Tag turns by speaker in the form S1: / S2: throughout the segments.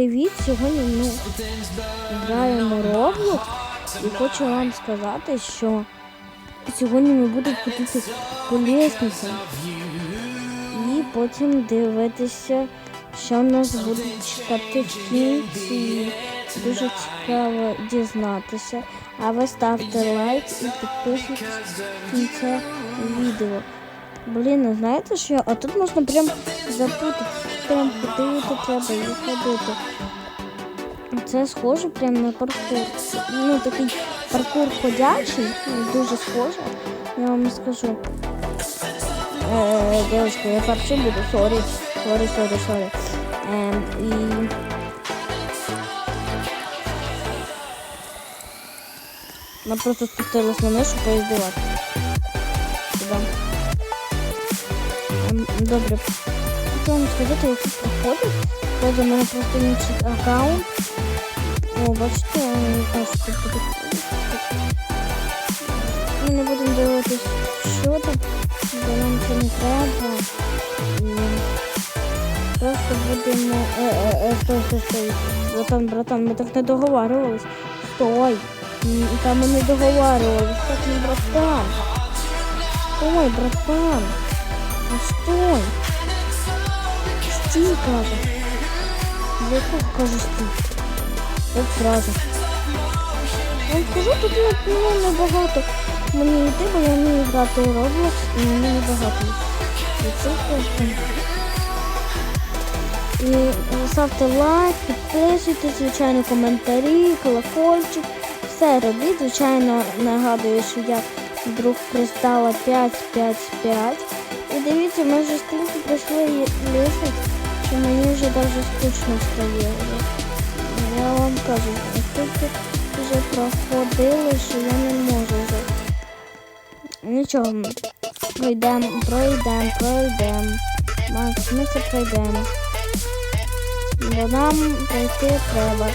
S1: Привіт! Сьогодні ми граємо Roblox і хочу вам сказати, що сьогодні ми будемо ходити по лісниці і потім дивитися, що нас буде чекати в кінці. Дуже цікаво дізнатися. А ви ставте лайк і підписуйтесь в кінце відео. Блін, знаєте що? А тут можна прям запутати. Прям ходити треба ходити. Це схоже прям на паркур. Ну, такий паркур ходячий, дуже схоже. Я вам скажу. Е, девочка, я перший буду, сорі. Сорі, сорі, сорі. Е, і... Вона просто спустилась на мишу поїздувати. Ем, Добре. Хочу вам сказати, як тут проходить. Правда, в мене просто аккаунт. О, бачите, я не знаю, що тут буде. Ми не дивитись, що тут, бо нам це не треба. Просто будемо... Е, е, е, стой, стой, стой. Братан, братан, ми так не договарювались. Стой. Там ми не договарювались. Так не братан. Стой, братан. Ну стой. Стій, каже. Яку кажу стій? От зразу. Я вам скажу, тут ну, небагато мені йти, бо я вмію грати в Roblox і мені небагато. І це просто. І ставте лайк, підписуйтесь, звичайно, коментарі, колокольчик. Все робіть. Звичайно, нагадую, що я друг кристала 555. І дивіться, ми вже стільки пройшли лісниць, що мені вже дуже скучно стає. Я вам кажу, стільки вже проходили, що я не можу вже. Нічого, пройдемо, пройдемо, пройдемо. Макс, ми це пройдемо. Бо нам пройти треба.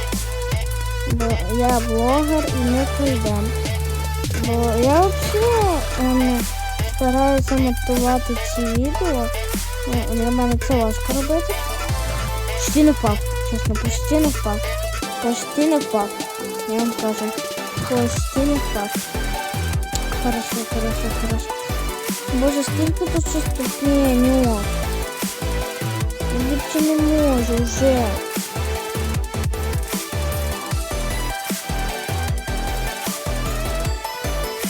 S1: Бо я блогер і ми пройдемо. Бо я взагалі ем, стараюся монтувати ці відео. Ну, Для мене це важко робити. Почти не факт, чесно, почти не факт. Почти не факт. Я вам скажу. Почти не факт. Хорошо, хорошо, хорошо. Боже, скільки тут ще ступенек. Я більше не можу вже.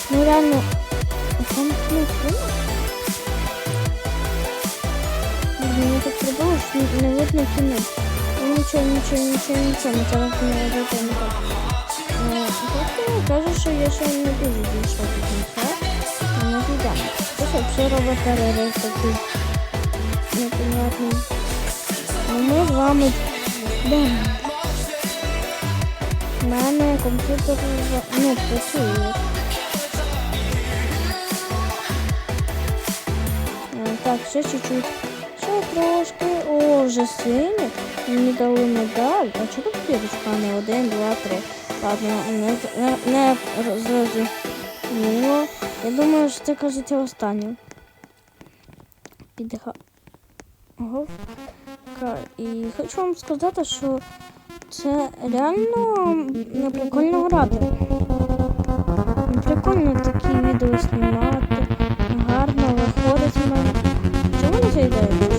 S1: Ну реально, Мені так подобалось, що не видно кінець. Ну нічого, нічого, нічого, нічого, зараз не так. Е, Тобто каже, що я ще не дуже дійшла до кінця. Ми не дійдемо. Це взагалі робить перерив такий непонятний. Ну ми з вами йдемо. У мене комп'ютер не працює. Е, Так, ще чуть-чуть. Трошки. О, вже сині. Мені дали медаль. А чого тут зірочка, а не один, два, три. Ладно, не, не, не зрозуміло. Я думаю, що це кажеться останнє. Підга. Ого. І хочу вам сказати, що це реально прикольно грати. Прикольно такі відео знімати. Гарно виходить в мене. Чому не зайде?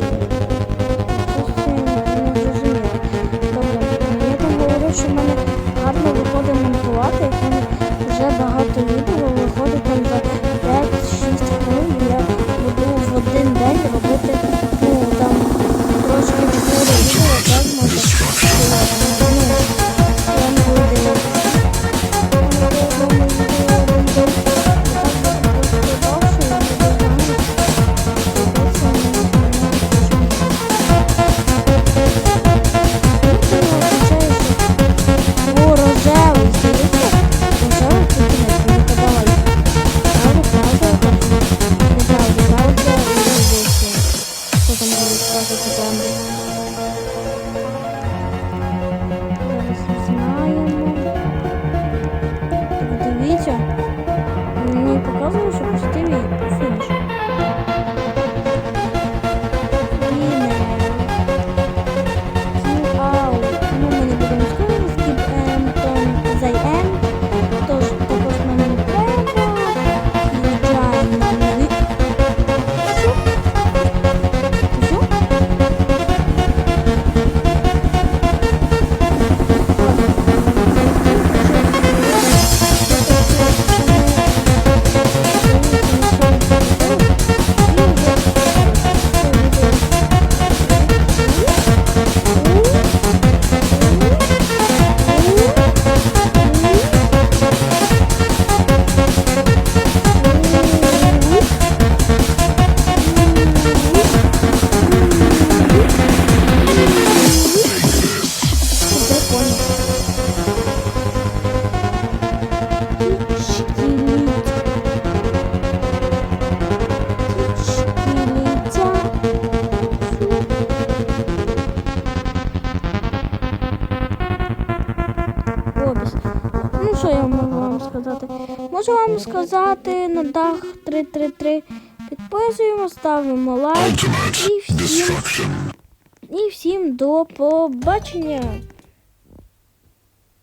S1: Можу вам сказати на дах 333. Підписуємо, ставимо лайк. І всім, і всім до побачення.